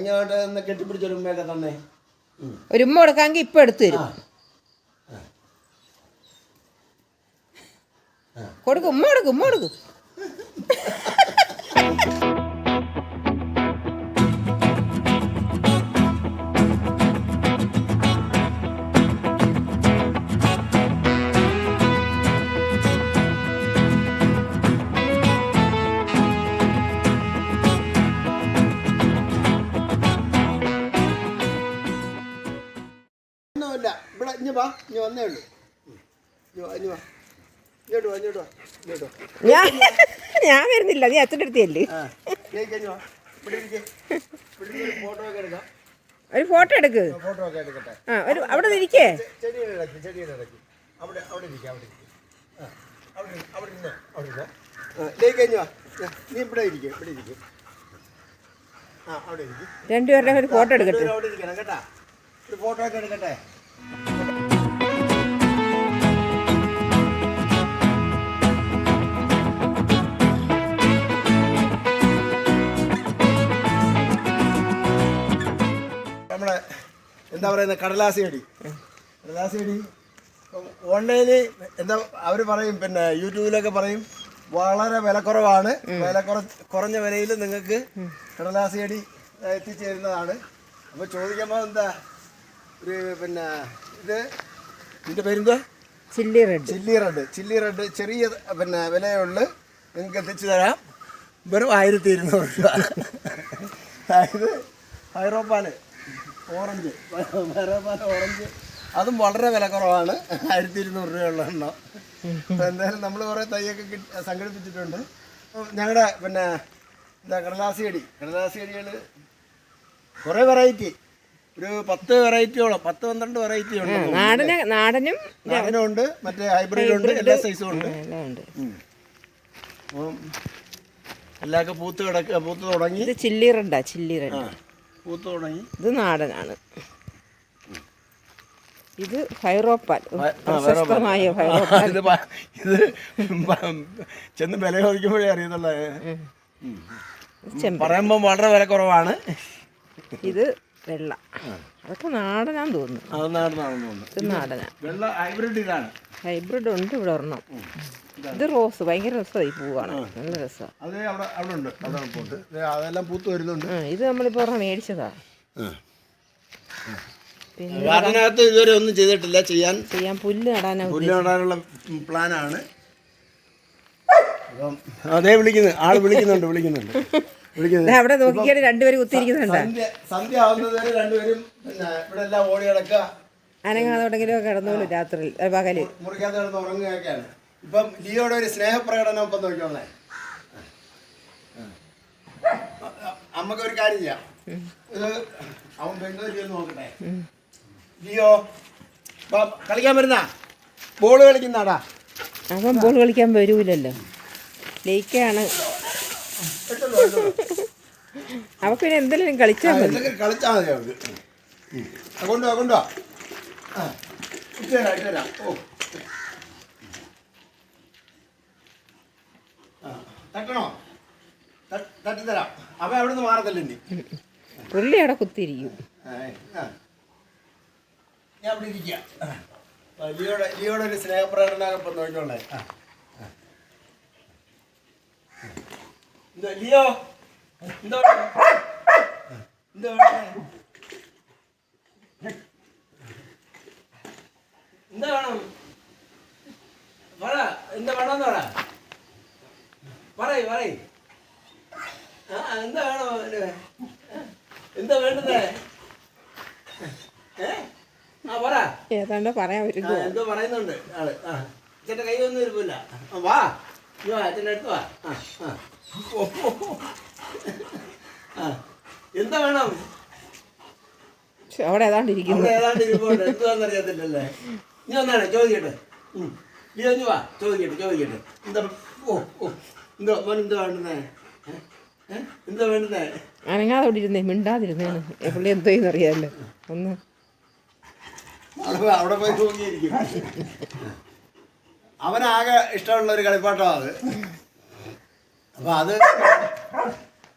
അങ്ങോട്ട് ഒന്ന് കെട്ടിപ്പിടിച്ചൊരു ഉമ്മയൊക്കെ തന്നെ? ഒരു ഉമ്മ കൊടുക്കാമെങ്കിൽ ഇപ്പം എടുത്തു തരും. കൊടുക്കും ഉമ്മ കൊടുക്കും ഉമ്മ കൊടുക്കും. വാ ഇഞ്ഞ് വന്നേ ഉള്ളൂ. വാ ഇഞ്ഞ് വാ. ഇങ്ങോട്ട് വാ ഇങ്ങോട്ട് വാ ഇങ്ങോട്ട് വാ. ഞാൻ ഞാൻ വരുന്നില്ല നീ അച്ഛന്റെ അടുത്തല്ലേ ആ വാ. ഇവിടെ ഇരിക്ക്. ഇവിടെ ഇരുന്ന് ഒരു ഫോട്ടോ ഒക്കെ എടുക്കാം. ഒരു ഫോട്ടോ എടുക്ക്. ഫോട്ടോ ഒക്കെ എടുക്കട്ടെ. ആ ഒരു അവിടെ ഇരിക്കേ. ചെ- ചെടിയുടെ ഇടയ്ക്ക് ചെടിയുടെ ഇടയ്ക്ക്. അവിടെ അവിടെ അവിടെ ആ അവിടെ ഇരി- അവിടെ ഇരുന്നോ അവിടെ ഇരുന്നോ. ആ ഇതേ കഴിഞ്ഞു വാ. നീ ഇവിടെ ഇവിടെ ആ അവിടെ ഇരിക്കും. രണ്ടുപേരുടെ ഒരു ഫോട്ടോ എടുക്കട്ടെ. അവിടെ ഇരിക്കണം കേട്ടാ? ഒരു ഫോട്ടോ ഒക്കെ എടുക്കട്ടെ? നമ്മളെ എന്താ പറയുന്നത് കടലാസി ചെടി കടലാസി ഓൺലൈനിൽ എന്താ അവർ പറയും പിന്നെ യൂട്യൂബിലൊക്കെ പറയും വളരെ വിലക്കുറവാണ്. വില കുറ കുറഞ്ഞ വിലയിൽ നിങ്ങൾക്ക് കടലാസി അടി എത്തിച്ചേരുന്നതാണ്. അപ്പോൾ ചോദിക്കുമ്പോൾ എന്താ ഒരു പിന്നെ ഇത് ഇതിന്റെ പേരെന്താ chilli red. Chilli red. Chilli red ചെറിയ പിന്നെ വിലയുള്ളു നിങ്ങൾക്ക് എത്തിച്ചു തരാം വെറും ആയിരത്തി ഇരുന്നൂറ് രൂപ. അതായത് ഹൈറോപ്പാൽ. ഓറഞ്ച്. ഹൈറോപ്പാൽ ഓറഞ്ച്. അതും വളരെ വില കുറവാണ്. ആയിരത്തി ഇരുന്നൂറ് രൂപയുള്ള എണ്ണം. അപ്പോൾ എന്തായാലും നമ്മൾ കുറേ തൈയൊക്കെ കിട്ടി സംഘടിപ്പിച്ചിട്ടുണ്ട്. ഞങ്ങളുടെ പിന്നെ എന്താ കടലാസി ചെടി കടലാസി ചെടികൾ കുറേ വെറൈറ്റി ഒരു പത്ത് വെറൈറ്റിയോളം പത്ത് പന്ത്രണ്ട് വെറൈറ്റി ഉണ്ട് നാടന് നാടനും ഉണ്ട് മറ്റേ ഹൈബ്രിഡ് ഉണ്ട് എല്ലാ സൈസും ഉണ്ട്. എല്ലാം ഉണ്ട്. അപ്പം എല്ലാമൊക്കെ പൂത്ത് കിടക്കുക പൂത്ത് തുടങ്ങി. ഇത് ചില്ലി റെഡാ ചില്ലി റെഡ്. ആ. പൂത്ത് തുടങ്ങി. ഇത് നാടനാണ്. ഇത് ഫൈറോപ്പാൽ. ആ, പ്രശസ്തമായ ഫൈറോപ്പാൽ. ഇത് പ- ഇത് പ- ചെന്ന് വില ചോദിക്കുമ്പോഴേ അറിയുന്നുള്ളത് ചെമ്പ്. പറയുമ്പോൾ വളരെ വില കുറവാണ്. ഇത് വെള്ള. അതൊക്കെ നാടനാന്ന് തോന്നുന്നു. അത് തോന്നുന്നു. ഇത് നാടനാ. വെള്ള ഹൈബ്രിഡ് ഇതാണ്. ഹൈബ്രിഡ് ഉണ്ട് ഇവിടെ ഒരെണ്ണം. ഇത് റോസ് ഭയങ്കര രസമായി പൂവാണ്. നല്ല രസമാണ് അത് അവിടെ അവിടെ ഉണ്ട്. അവിടെ പോട്ട്. അതെല്ലാം പൂത്ത് വരുന്നുണ്ട്. ഇത് നമ്മളിപ്പോൾ ഒരെണ്ണം മേടിച്ചതാ. പിന്നെ ഗാർഡനകത്ത് ഇതുവരെ ഒന്നും ചെയ്തിട്ടില്ല. ചെയ്യാൻ ചെയ്യാൻ പുല്ല് നടാനാണ് പുല്ല് നടാനുള്ള പ്ലാനാണ്. അതേ വിളിക്കുന്നു. ആൾ വിളിക്കുന്നുണ്ട് വിളിക്കുന്നുണ്ട്. ദേ അവിടെ നോക്കിയാൽ രണ്ടുപേരും കുത്തിയിരിക്കുന്നുണ്ട്. സന്ധ്യ സന്ധ്യ ആവുന്നത് വരെ രണ്ടുപേരും പിന്നെ ഇവിടെ എല്ലാം ഓടി കിടക്കുക അനങ്ങാതെ കിടന്നോളൂ രാത്രി ഏ, പകൽ. മുറിക്കാതെ കിടന്ന് ഉറങ്ങുകയൊക്കെയാണ്. ഇപ്പം ലിയോടെ ഒരു സ്നേഹപ്രകടനം ഇപ്പം നോക്കിയോളെ അമ്മയ്ക്ക് ഒരു കാര്യം ചെയ്യാം. അവൻ ബംഗളൂരു നോക്കട്ടെ. ലിയോ കളിക്കാൻ വരുന്ന? ബോൾ കളിക്കുന്നാടാ അവൻ ബോൾ കളിക്കാൻ വരൂലല്ലോ. ലേക്കാണ് അവ പിന്നെ എന്തെങ്കിലും കളിച്ചാൽ മതി. കളിച്ചാ കളിച്ചാൽ മതി അവർക്ക്. അതുകൊണ്ടോ കൊണ്ടുവാ ഇട്ടുതരാം ഇട്ടുതരാം ഓ. തട്ടണോ? തട്ടിത്തരാം. അവൻ അവിടെ നിന്ന് മാറത്തില്ല ഇനി. പുള്ളി അവിടെ കുത്തിയിരിക്കും. ഞാൻ അവിടെ. ആ, ലിയോടെ ലിയോടെ ഒരു സ്നേഹപ്രകടനം ഇപ്പം നോക്കിക്കോളേ. ആ ആ. എന്താ ലിയോ? എന്തോ എന്തോ എന്താ വേണം? വേണ എന്താ വേണമെന്ന് പറ. പറയ് പറയ്. ആ എന്താ വേണോ? എന്താ വേണ്ടത്? ആ പറ. ഏതാണ്ട് പറയാൻ പറ്റും എന്തോ പറയുന്നുണ്ട് ആൾ. ആ ചേട്ടൻ കൈ ഒന്നും ഇരിപ്പില്ല വാ. നീ വാ അച്ഛന്റെ അടുത്ത് വാ. ആ ആ. എന്താ വേണം? അവിടെ ഏതാണ്ട് ഇരിക്കുന്നു. ഏതാണ്ട് ഇരിപ്പുണ്ട്. എന്തുവാന്ന് അറിയത്തില്ലല്ലേ? നീ ഒന്നാണ് ചോദിക്കട്ടെ. നീ ഒന്ന് വാ ചോദിക്കട്ടെ ചോദിക്കട്ടെ. എന്താ ഓ ഓ. എന്തോ മോൻ എന്താ വേണ്ടുന്നേ? ഏ? ഏ? എന്താ വേണ്ടുന്നേ? അനങ്ങാതെ അവിടെ ഇരുന്നേ മിണ്ടാതിരുന്നേ എപ്പോഴും എന്തോ അറിയാമല്ലോ ഒന്ന്. അവിടെ പോയി- തൂങ്ങിയിരിക്കും. അവനാകെ ഇഷ്ടമുള്ള ഒരു കളിപ്പാട്ടമാണ് അത്. അപ്പൊ അത്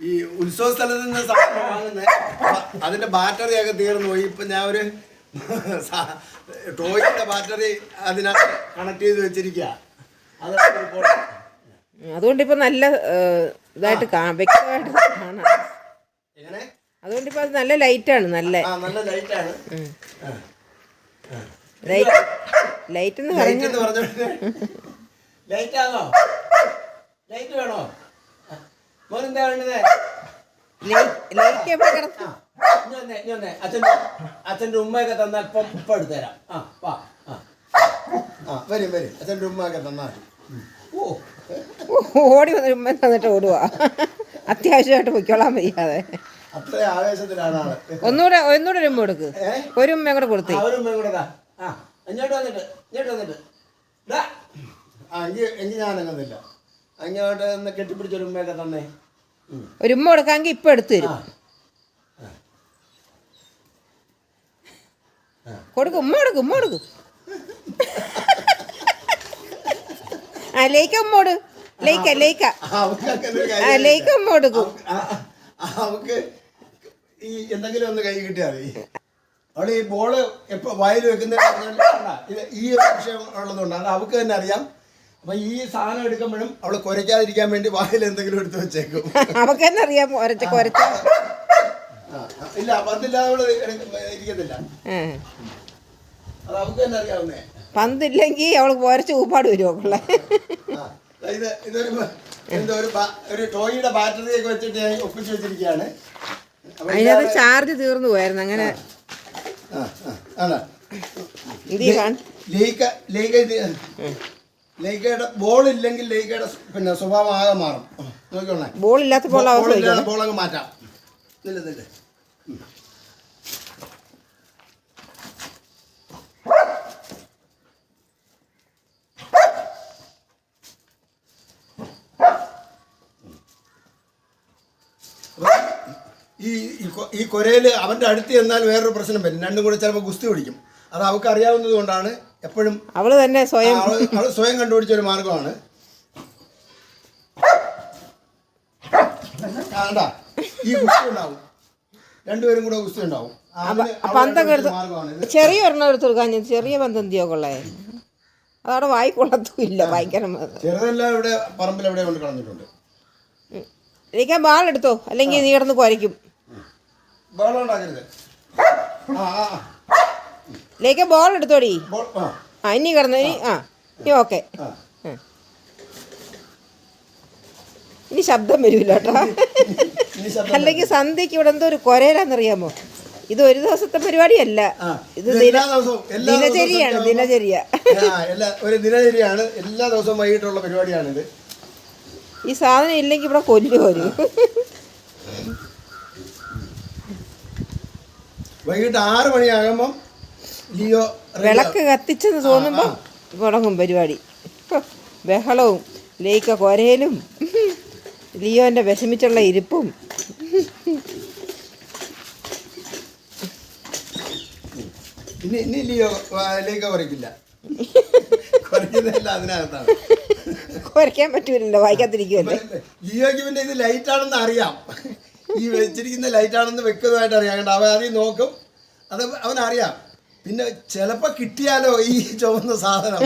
ഈ ഉത്സവ സ്ഥലത്ത് നിന്ന് സാധനം വാങ്ങുന്നത് അതിന്റെ ബാറ്ററി ഒക്കെ തീർന്നു പോയി. ഇപ്പൊ ഞാൻ ഒരു ടോയിന്റെ ബാറ്ററി അതിനകത്ത് കണക്ട് ചെയ്ത് വെച്ചിരിക്കുക അതാണ് അതുകൊണ്ട് ഇപ്പൊ നല്ല ഇതായിട്ട് വ്യക്തമായിട്ട് കാണാം. അതുകൊണ്ട് ഇപ്പൊ നല്ല ലൈറ്റാണ് നല്ല. ലൈറ്റ് ലൈറ്റ് എന്ന് പറഞ്ഞു ലൈറ്റ് വേണോ? മോനെന്താ വേണ്ടത്? എവിടെ. അച്ഛന്റെ അച്ഛന്റെ ഉമ്മയൊക്കെ തന്നാൽ ഇപ്പം ഇപ്പം എടുത്തു തരാം ആ വാ ആ. വരും വരും. അച്ഛന്റെ ഉമ്മയൊക്കെ തന്നാൽ ഓടി വന്ന് തന്നിട്ട് ഓടുക അത്യാവശ്യമായിട്ട് പൊയ്ക്കോളാൻ വയ്യാതെ. ഒന്നുകൂടെ ഒന്നുകൂടെ ഒരു ഉമ്മ കൊടുക്ക്. ഒരു കൂടെ കൊടുത്തേ. ഉമ്മയും കൂടെ താ. ആ ഇങ്ങോട്ട് വന്നിട്ട് ഇങ്ങോട്ട് വന്നിട്ട്. ആ എങ്കിൽ എങ്കിൽ ഞാൻ അങ്ങന്നില്ല അങ്ങോട്ട് ഒന്ന് കെട്ടിപ്പിടിച്ചൊരു ഉമ്മയൊക്കെ തന്നേ. ഒരു ഉമ്മ കൊടുക്കാമെങ്കിൽ ഇപ്പൊ എടുത്തു തരും. കൊടുക്കും ഉമ്മ കൊടുക്കും ഉമ്മ കൊടുക്കും. അല്ലേക്ക് ഉമ്മോട് ലേക്ക ലേക്ക. ലൈക്ക ഉമ്മ കൊടുക്കും. അവക്ക് ഈ എന്തെങ്കിലും ഒന്ന് കൈ കിട്ടിയാൽ മതി. അവൾ ഈ ബോൾ എപ്പോ വായിൽ വെക്കുന്ന ഈ വിഷയം ഉള്ളതുകൊണ്ട് അത് അവക്ക് തന്നെ അറിയാം. അപ്പൊ ഈ സാധനം എടുക്കുമ്പോഴും അവൾ കുരയ്ക്കാതിരിക്കാൻ വേണ്ടി വായിൽ എന്തെങ്കിലും എടുത്തു വെച്ചേക്കും. അവക്ക് തന്നെ അറിയാം ഒരച്ച ഇല്ല പന്തില്ലാതെ അവൾ ഇരിക്കത്തില്ല. അത് അവക്ക് തന്നെ അറിയാവുന്നേ. പന്തില്ലെങ്കിൽ അവൾ പോരച്ച് ഊപ്പാട് വരുമോ പിള്ളേ? ആ, ഇത് ഇതൊരു എന്തോ ഒരു ഒരു ടോയിയുടെ ബാറ്ററി ഒക്കെ വെച്ചിട്ട് ഞാൻ ഒപ്പിച്ച് വെച്ചിരിക്കുകയാണ്. അതിനകത്ത് ചാർജ് തീർന്നു പോയായിരുന്നു അങ്ങനെ ലേക്കയുടെ ബോൾ ഇല്ലെങ്കിൽ ലേക്കയുടെ പിന്നെ സ്വഭാവം ആകെ മാറും. നോക്കിക്കോണേ ബോൾ ഇല്ലാത്തപ്പോൾ അവസ്ഥ ബോൾ അങ്ങ് മാറ്റാം. ഇല്ല നില്ല ഈ കൊരയിൽ അവന്റെ അടുത്ത് ചെന്നാൽ വേറൊരു പ്രശ്നം വരും. രണ്ടും കൂടെ ചിലപ്പോൾ ഗുസ്തി പിടിക്കും. അത് അവൾക്ക് അറിയാവുന്നത് കൊണ്ടാണ് എപ്പോഴും അവൾ തന്നെ സ്വയം അവൾ സ്വയം കണ്ടുപിടിച്ച ഒരു മാർഗമാണ് ഈ ഗുസ്തി ഉണ്ടാവും. രണ്ടുപേരും കൂടെ ഗുസ്തി ഉണ്ടാവും. പന്തൊക്കെ എടുത്ത് ചെറിയ ഒരെണ്ണം എടുത്ത് കൊടുക്കാൻ ചെറിയ പന്ത് എന്തിയോ കൊള്ളേ? അതവിടെ വായിക്കൊള്ളത്തുമില്ല ഭയങ്കര ചെറുതെല്ലാം ഇവിടെ പറമ്പിൽ എവിടെ കൊണ്ട് കളഞ്ഞിട്ടുണ്ട്. എനിക്ക് ബാൾ എടുത്തോ അല്ലെങ്കിൽ നീ കിടന്ന് കുരയ്ക്കും. ബഹളം ഉണ്ടാക്കരുത്. ലേക്ക് ബോൾ എടുത്തോടി. ആ. ഇനി കിടന്നു ഇനി ആ. ഇനി ഓക്കെ ഇനി ശബ്ദം വരില്ല കേട്ടോ. അല്ലെങ്കിൽ സന്ധ്യക്ക് ഇവിടെ എന്തോ ഒരു കൊരയിലാന്നറിയാമോ ഇത് ഒരു ദിവസത്തെ പരിപാടിയല്ല. ഇത് ദിനചര്യാണ് എല്ലാ ദിവസവും എല്ലാ ദിവസവും ദിനചര്യയാണ് ദിനചര്യ ഒരു ദിനചര്യയാണ് എല്ലാ ദിവസവും വൈകിട്ടുള്ള പരിപാടിയാണിത്. ഈ സാധനം ഇല്ലെങ്കിൽ ഇവിടെ കൊല്ലു വരും വൈകിട്ട് ആറ് മണിയാകുമ്പം ലിയോ വിളക്ക് കത്തിച്ചെന്ന് തോന്നുമ്പോൾ തുടങ്ങും പരിപാടി. ബഹളവും ലേക്ക കൊരയിലും ലിയോന്റെ വിഷമിച്ചുള്ള ഇരിപ്പും. ഇനി ഇനി ലിയോ ലേക്ക് കുറയ്ക്കില്ല കുറയ്ക്കുന്നില്ല അതിനകത്താണ്. കുരയ്ക്കാൻ പറ്റൂലല്ലോ വായിക്കാതിരിക്കുമല്ലേ ലിയോയ്ക്ക് പിന്നെ ഇത് ലൈറ്റാണെന്ന് അറിയാം. ഈ വെച്ചിരിക്കുന്ന ലൈറ്റാണെന്ന് വ്യക്തമായിട്ട് അറിയാം. കണ്ട? അതിൽ നോക്കും. അത് അവനറിയാം. പിന്നെ ചിലപ്പോൾ കിട്ടിയാലോ ഈ ചുവന്ന സാധനം.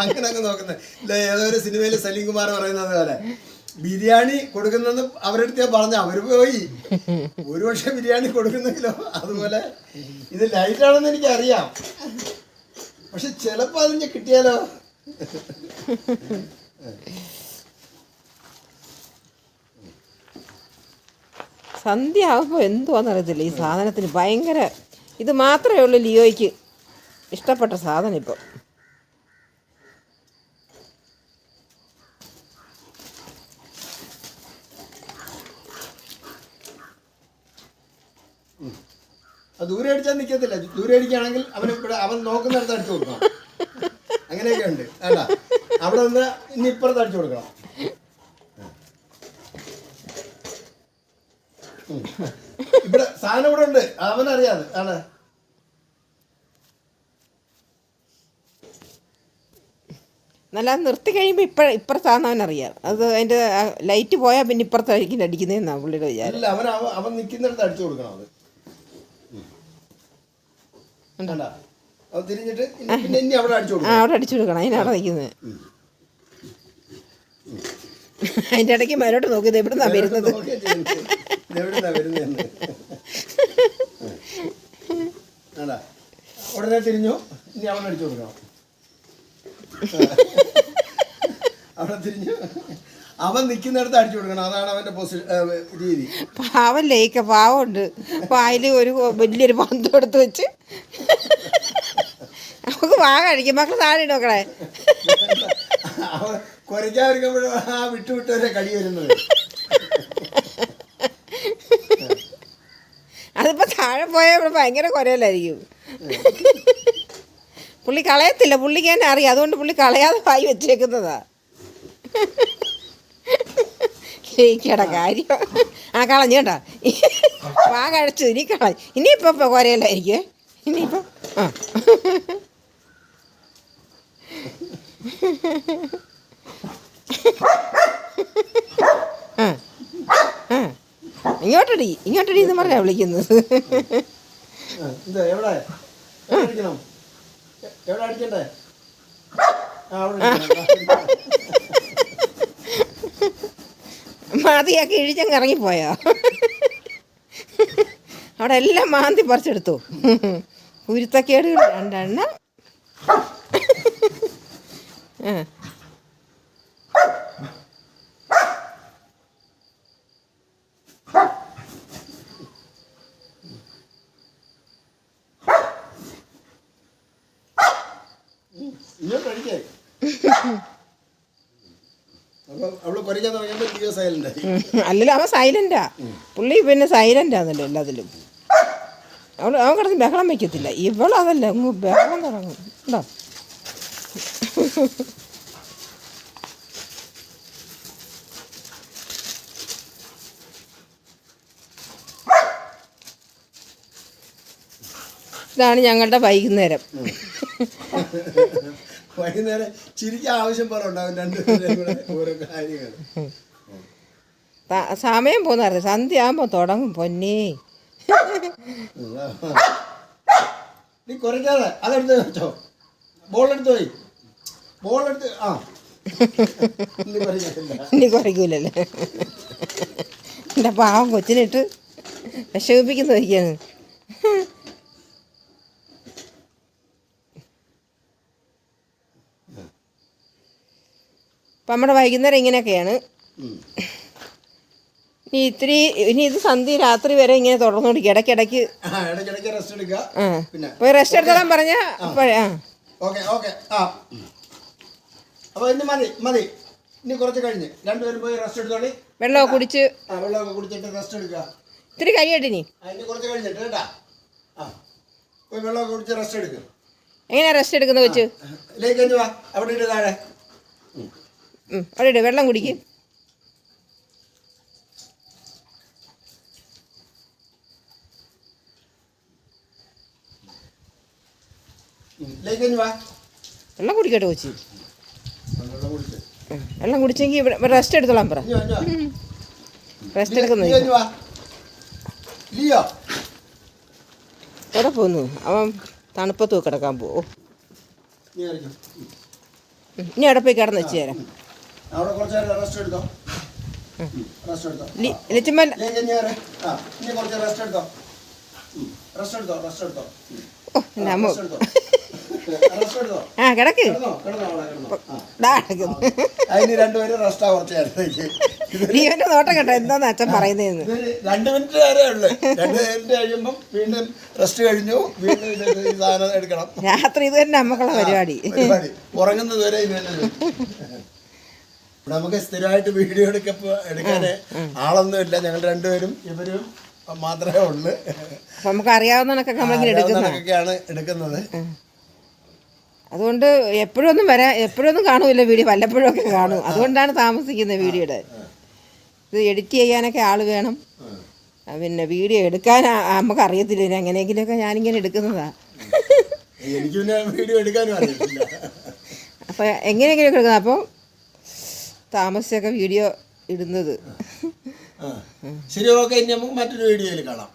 അങ്ങനെ അങ്ങ് നോക്കുന്നത് ഏതോ ഒരു സിനിമയിൽ സലീം കുമാർ പറയുന്നത് പോലെ. ബിരിയാണി കൊടുക്കുന്നെന്ന് അവരുടെ അടുത്ത് ഞാൻ പറഞ്ഞ അവർ പോയി. ഒരു പക്ഷെ ബിരിയാണി കൊടുക്കുന്നെങ്കിലോ? അതുപോലെ ഇത് ലൈറ്റ് ആണെന്ന് എനിക്ക് അറിയാം പക്ഷെ ചിലപ്പോൾ അതിന് കിട്ടിയാലോ? സന്ധ്യ ആകുമ്പോൾ എന്തുവാന്നറിയത്തില്ല. ഈ സാധനത്തിന് ഭയങ്കര ഇത് മാത്രമേ ഉള്ളൂ ലിയോയ്ക്ക് ഇഷ്ടപ്പെട്ട സാധനം ഇപ്പോൾ അത് ദൂരെ അടിച്ചാൽ നിൽക്കത്തില്ല ദൂരെ അടിക്കുകയാണെങ്കിൽ അവൻ ഇവിടെ അവൻ നോക്കുന്നിടത്ത് അടിച്ചു കൊടുക്കണം. അങ്ങനെയൊക്കെ ഉണ്ട്. അല്ല അവിടെ നിന്ന് ഇനി ഇപ്പുറത്ത് അടിച്ചു കൊടുക്കണം. സാധനം ഇവിടെ ഉണ്ട്. അവനറിയാതെ ആണ്. നല്ല നിർത്തി കഴിയുമ്പോൾ ഇപ്പഴ ഇപ്പുറത്താന്ന് അറിയാം അത് അതിന്റെ ലൈറ്റ് പോയാൽ പിന്നെ ഇപ്പുറത്തായിരിക്കും അടിക്കുന്നതെന്നാ പുള്ളിയുടെ വിചാരം. ഇല്ല അവൻ അവൻ അവൻ നിൽക്കുന്നിടത്ത് അടിച്ചു കൊടുക്കണം അത്. അത് തിരിഞ്ഞിട്ട് പിന്നെ ഇനി അവിടെ അടിച്ചു കൊടുക്കണം. അവിടെ അടിച്ചു കൊടുക്കണം. അതിനവിടെ നിൽക്കുന്നത് അതിന്റെ ഇടയ്ക്ക് മേലോട്ട് നോക്കിയത് എവിടുന്നാണ് വരുന്നത്? നോക്കിയാ ചെയ്യുന്നത്. ഉടനെ തിരിഞ്ഞു. ഇനി അവൻ അടിച്ചു കൊടുക്കണം? അവിടെ തിരിഞ്ഞു. അവൻ നിൽക്കുന്നിടത്ത് അടിച്ചു കൊടുക്കണം. അതാണ് അവന്റെ രീതി. പാവം ലയിക്ക പാവമുണ്ട്. വായിൽ ഒരു വലിയൊരു പന്ത് എടുത്ത് വെച്ച്. നമുക്ക് വാ കഴിക്കും. മക്കൾ താഴെ നോക്കണേ കുരയ്ക്കാതിരിക്കുമ്പോഴും ആ വിട്ടുവിട്ടവരെ കടി വരുന്നത്. താഴെ പോയാൽ ഇവിടെ ഭയങ്കര കുരയിലായിരിക്കും. പുള്ളി കളയത്തില്ല. പുള്ളിക്ക് തന്നെ അറിയാം. അതുകൊണ്ട് പുള്ളി കളയാതെ വായി വെച്ചേക്കുന്നതാ. ലയിക്കട കാര്യം. ആ കളഞ്ഞു കേട്ടാ വാ കഴിച്ചു. ഇനി കള ഇനിയിപ്പോൾ ഇപ്പോൾ ഇനിയിപ്പോ ഇനിയിപ്പോൾ ആ. ആ. ആ. ഇങ്ങോട്ടടി ഇങ്ങോട്ടടി എന്ന് പറഞ്ഞാ വിളിക്കുന്നത്. മാതിയാക്കി ഇഴിച്ചങ്ങ് ഇറങ്ങിപ്പോയോ? അവിടെ എല്ലാം മാന്തി പറിച്ചെടുത്തു. ഉരുത്തക്കേട് രണ്ടെണ്ണം. ആ ഇങ്ങോട്ട് അടിക്കേ അപ്പൊ അവൾ കുരയ്ക്കാൻ തുടങ്ങിയപ്പോ ജിയോ സൈലന്റ് ആയി ഉം. അല്ലല്ലോ അവൻ സൈലന്റാ പുള്ളി പിന്നെ സൈലന്റാന്നല്ലോ എല്ലാത്തിലും. അവൾ അവൻ കിടന്ന് ബഹളം വയ്ക്കത്തില്ല ഇവളതല്ല അങ്ങ് ബഹളം തുടങ്ങും. ഉണ്ടോ? ഇതാണ് ഞങ്ങളുടെ വൈകുന്നേരം. വൈകുന്നേരം ചിരിക്കാൻ ആവശ്യം പോലെ ഉണ്ടാവും രണ്ടുപേരും കൂടെ ഓരോ കാര്യങ്ങൾ. സമയം പോകുന്നറിയാം സന്ധ്യ ആകുമ്പോൾ തുടങ്ങും പൊന്നി. നീ കുറയ്ക്കാതെ അതെടുത്ത് വെച്ചോ. ബോൾ എടുത്ത് പോയി. ബോൾ എടുത്ത് ആ. ഇനി കുറയ്ക്കൂലല്ലേ എന്റെ പാവം കൊച്ചിനിട്ട് വിഷമിപ്പിക്കുന്ന വയ്ക്കാണ് അപ്പം നമ്മുടെ വൈകുന്നേരം ഇങ്ങനെയൊക്കെയാണ്. ഇനി ഇത്തിരി ഇനി ഇത് സന്ധ്യ രാത്രി വരെ ഇങ്ങനെ തുടർന്നുകൊണ്ടിരിക്കും ഇടയ്ക്കിടയ്ക്ക് ആ റെസ്റ്റ് പറഞ്ഞ പോയി റെസ്റ്റ് എടുത്തോളാൻ പറഞ്ഞാൽ അപ്പോഴേ ആ. ഓക്കെ ഓക്കെ ആ. അപ്പോൾ ഇന്ന് മതി മതി. ഇനി കുറച്ച് കഴിഞ്ഞ്. രണ്ടുപേരും പോയി റെസ്റ്റ് എടുത്തോളി. വെള്ളമൊക്കെ കുടിച്ച്. ആ വെള്ളമൊക്കെ കുടിച്ചിട്ട് റെസ്റ്റ് എടുക്കുക. ഇത്തിരി കഴിയട്ടെ ഇനി. ഇനി കുറച്ച് കഴിഞ്ഞിട്ട് കേട്ടാ. ആ. പോയി വെള്ളമൊക്കെ കുടിച്ച് റെസ്റ്റ് എടുക്കുക എങ്ങനെയാണ് റെസ്റ്റ് എടുക്കുന്നത് വെച്ച് ലേക്ക് കഴിഞ്ഞ് വാ അവിടെ ഇട്ട് താഴെ. അവിടെ ഇട് വെള്ളം കുടിക്കും. വെള്ളം കുടിക്കട്ടെ കൊച്ചി. വെള്ളം കുടിച്ചെങ്കിൽ ഇവിടെ റെസ്റ്റ് എടുത്തോളാം പറ. റെസ്റ്റ് എടുക്കുന്നു. എവിടെ പോന്നു? അവൻ തണുപ്പത്ത് കിടക്കാൻ പോ ഇനി അവിടെ പോയി കിടന്ന് വെച്ച് തരാം. അവിടെ കുറച്ച് നേരം റെസ്റ്റ് എടുത്തോ? റെസ്റ്റ്. ആ ഇനി കുറച്ച് റെസ്റ്റ് എടുത്തോ? റെസ്റ്റ് എടുത്തോ റെസ്റ്റ് എടുത്തോ? ഓ എന്റെ റെസ്റ്റ് എടുത്തോ? ആ കിടക്ക്. അതിന് രണ്ടുപേരും റെസ്റ്റാ കുറച്ച് നോട്ടം കേട്ടോ എന്താന്ന് അച്ഛൻ പറയുന്നതെന്ന് രണ്ട് മിനിറ്റ് നേരേ ഉള്ളു. രണ്ട് മിനിറ്റ് കഴിയുമ്പം വീണ്ടും റെസ്റ്റ് കഴിഞ്ഞു. വീണ്ടും സാധനം എടുക്കണം. രാത്രി ഇത് തന്നെ അമ്മക്കുള്ള പരിപാടി. പരിപാടി. ഉറങ്ങുന്നത് വരെ ഇത് തന്നെ. ഇവിടെ നമുക്ക് സ്ഥിരമായിട്ട് വീഡിയോ എടുക്കപ്പോ എടുക്കാന് ആളൊന്നും ഇല്ല. ഞങ്ങൾ രണ്ടുപേരും ഇവരും മാത്രമേ ഉള്ളു. നമുക്ക് അറിയാവുന്നതൊക്കെയാണ് എടുക്കുന്നത്? അതുകൊണ്ട് എപ്പോഴും ഒന്നും വരാ എപ്പോഴും ഒന്നും കാണൂല വീഡിയോ. വല്ലപ്പോഴും ഒക്കെ കാണും. അതുകൊണ്ടാണ് താമസിക്കുന്നത് വീഡിയോയുടെ. ഇത് എഡിറ്റ് ചെയ്യാനൊക്കെ ആൾ വേണം. പിന്നെ വീഡിയോ എടുക്കാൻ നമുക്ക് അറിയത്തില്ല. എങ്ങനെയെങ്കിലുമൊക്കെ ഞാനിങ്ങനെ എടുക്കുന്നതാ. എനിക്ക് വീഡിയോ എടുക്കാനും അറിയത്തില്ല. അപ്പോൾ എങ്ങനെയെങ്കിലും എടുക്കുന്നത്? അപ്പോൾ താമസിച്ചൊക്കെ വീഡിയോ ഇടുന്നത്. ശരി ഓക്കെ. ഇനി നമുക്ക് മറ്റൊരു വീഡിയോയിൽ കാണാം.